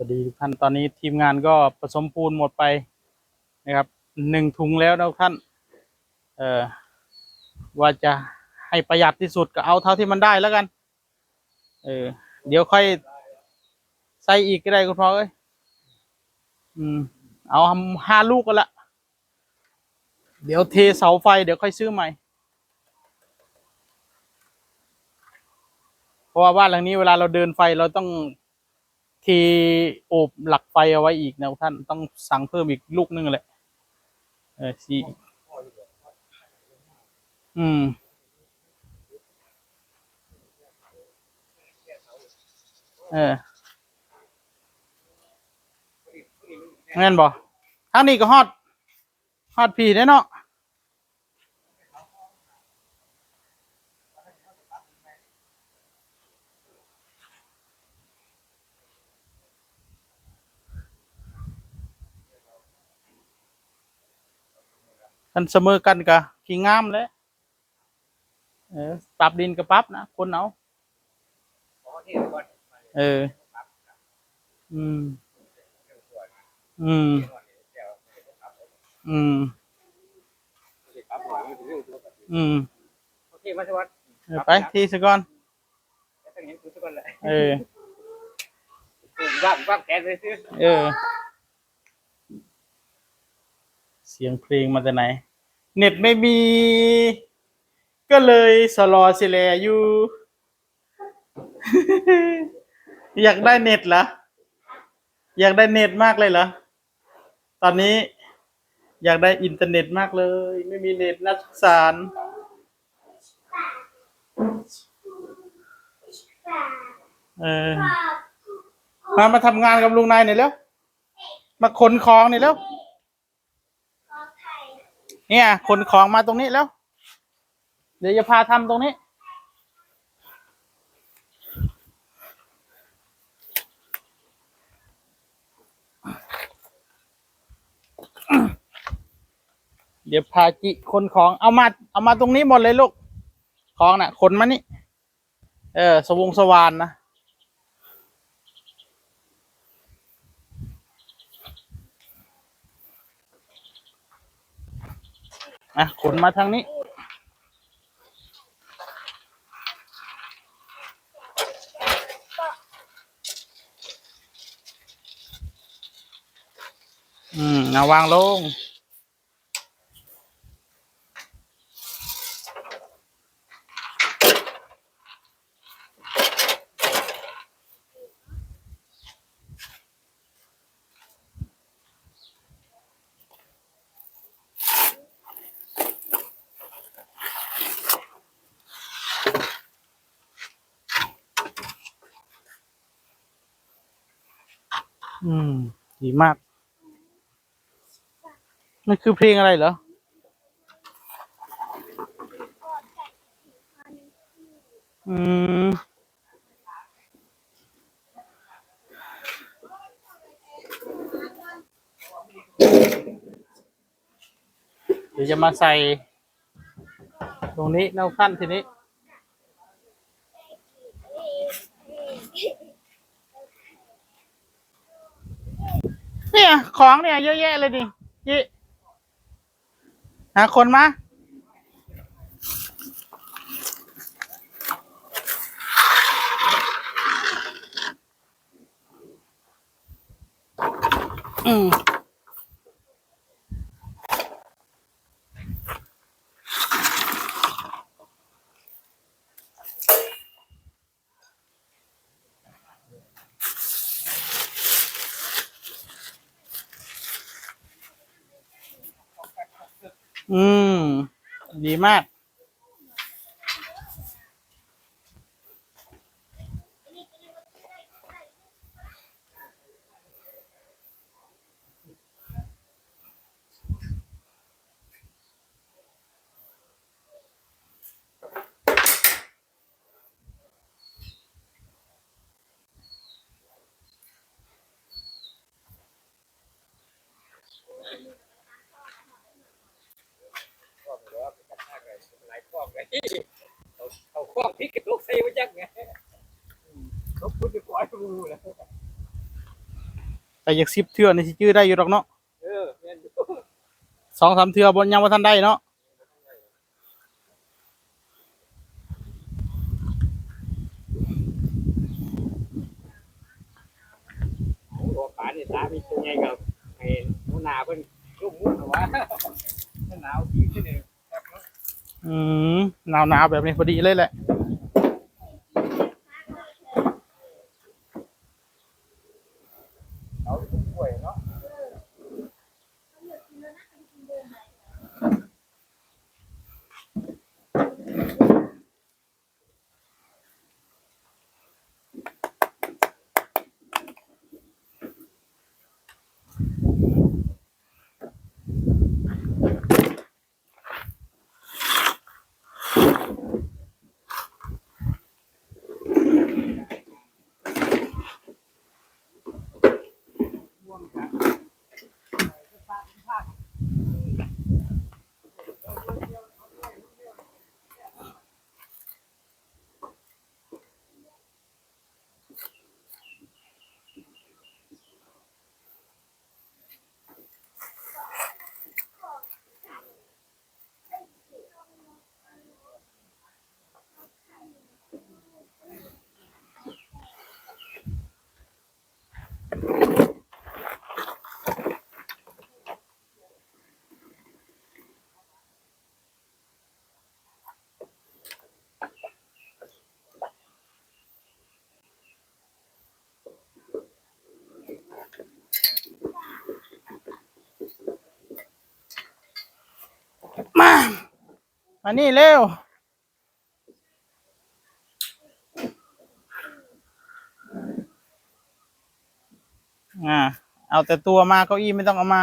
วัสดีทุกท่านตอนนี้ทีมงานก็ผสมปูนหมดไปนะครับหนึ่งถุงแล้วนะท่าน เอ่อว่าจะให้ประหยัดที่สุดก็เอาเท่าที่มันได้แล้วกัน เออ เดี๋ยวค่อยใส่อีกก็ได้คุณพ่อเอ้ยอืม เอาห้าลูกก็ละ เดี๋ยวเทเสาไฟเดี๋ยวค่อยซื้อใหม่ เพราะว่าบ้านหลังนี้เวลาเราเดินไฟเราต้อง ทีโอบหลักไฟเอาไว้อีกนะท่านต้องสั่งเพิ่มอีกลูกนึงแหละเออสี่อืมเออเงินบ่ทางนี้ก็ฮอดฮอดผีได้เนาะ กันเสมอกันกะขี้งามแหล้วเออปรับดินกับปรับนะคนเอาเออ อืม อืม อืม อืมโอเคมาสวัสดีไปที่สก่อนตั้งเห็นคุณทุกคนเลยเออว่างว่างแขนเลยซื้อเออ เสียงเพลงมาจากไหน เน็ตไม่มี ก็เลยสลอเสแลอยู่ อยากได้เน็ตเหรออยากได้เน็ตมากเลยเหรอตอนนี้อยากได้อินเทอร์เน็ตมากเลย ไม่มีเน็ตน่าสงสารเออมามาทำงานกับลุงนายหน่อยเร็วมาขนของหน่อยเร็ว เนี่ยขนของมาตรงนี้แล้ว เดี๋ยวจะพาทำตรงนี้ เดี๋ยวพาจิขนของเอามา เอามาตรงนี้หมดเลยลูก ของน่ะขนมานี่ เออ สวงสวานนะ อะขนมาทางนี้ อืมเอาวางลง อืม ดีมาก มันคือเพลงอะไรเหรอ อืม เดี๋ยวจะมาใส่ ตรงนี้เน่าขั้นทีนี้ เนี่ย ของเนี่ย เยอะแยะเลยดิยี่หาคนมาอืม อืม ดีมาก แต่อยากสิบเทื่อนี่สิจื้อได้อยู่ดอกเนาะเออแม่นอยู่สองสามเทื่อบนยังว่าทันได้เนาะโอ้โหป่านนี่ตามีตัวใหญ่กับไอ้หนูนาเพิ่นรุ่มมุ่นเอาวะมันหนาวที่ขึ้นเองครับเนาะอืมหนาวหนาวๆแบบนี้พอดีเลยแหละ เอ Good night. มานี่เร็วอ่า เอาแต่ตัวมาเก้าอี้ไม่ต้องเอามา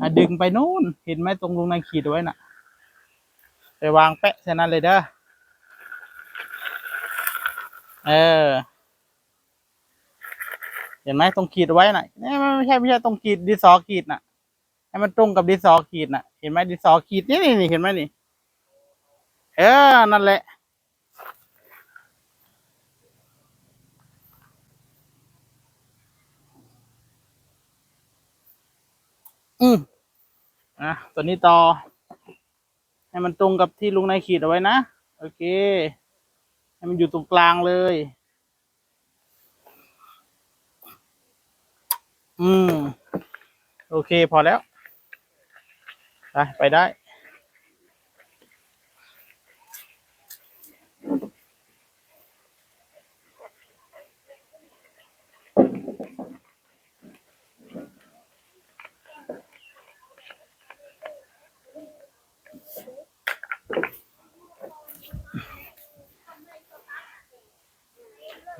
อะดึงไปนู่น เห็นไหมตรงลุงนายขีดไว้น่ะ ไปวางแปะแค่นั้นเลยเด้อ เออ เห็นไหมตรงขีดไว้น่ะนี่ไม่ใช่ไม่ใช่ตรงขีดดิสอขีดน่ะ ให้มันตรงกับดิสอขีดน่ะ เห็นไหมดิสอขีดนี่นี่นี่เห็นไหมนี่ เออ นั่นแหละ อืมอะตัวนี้ต่อ ให้มันตรงกับที่ลุงนายขีดเอาไว้นะ โอเค ให้มันอยู่ตรงกลางเลย อืม โอเค พอแล้ว ไป ไปได้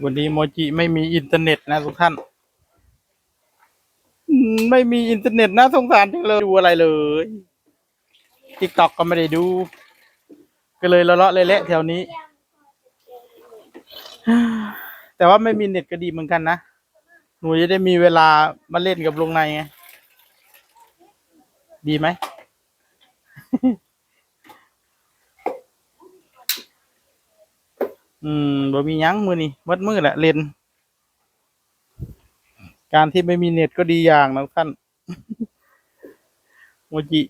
วันนี้โมจิไม่มีอินเทอร์เน็ตนะทุกท่าน ไม่มีอินเทอร์เน็ตนะสงสารจังเลยดูอะไรเลยทิกตอกก็ไม่ได้ดู ก็เลยเลาะเละๆแถวนี้ แต่ว่าไม่มีเน็ตก็ดีเหมือนกันนะ หนูจะได้มีเวลามาเล่นกับลุงในไง ดีไหม อืมบ่มียังมือนี่มัดมือแหละเลนการที่ไม่มีเน็ตก็ดีอย่างนะท่านโมจิ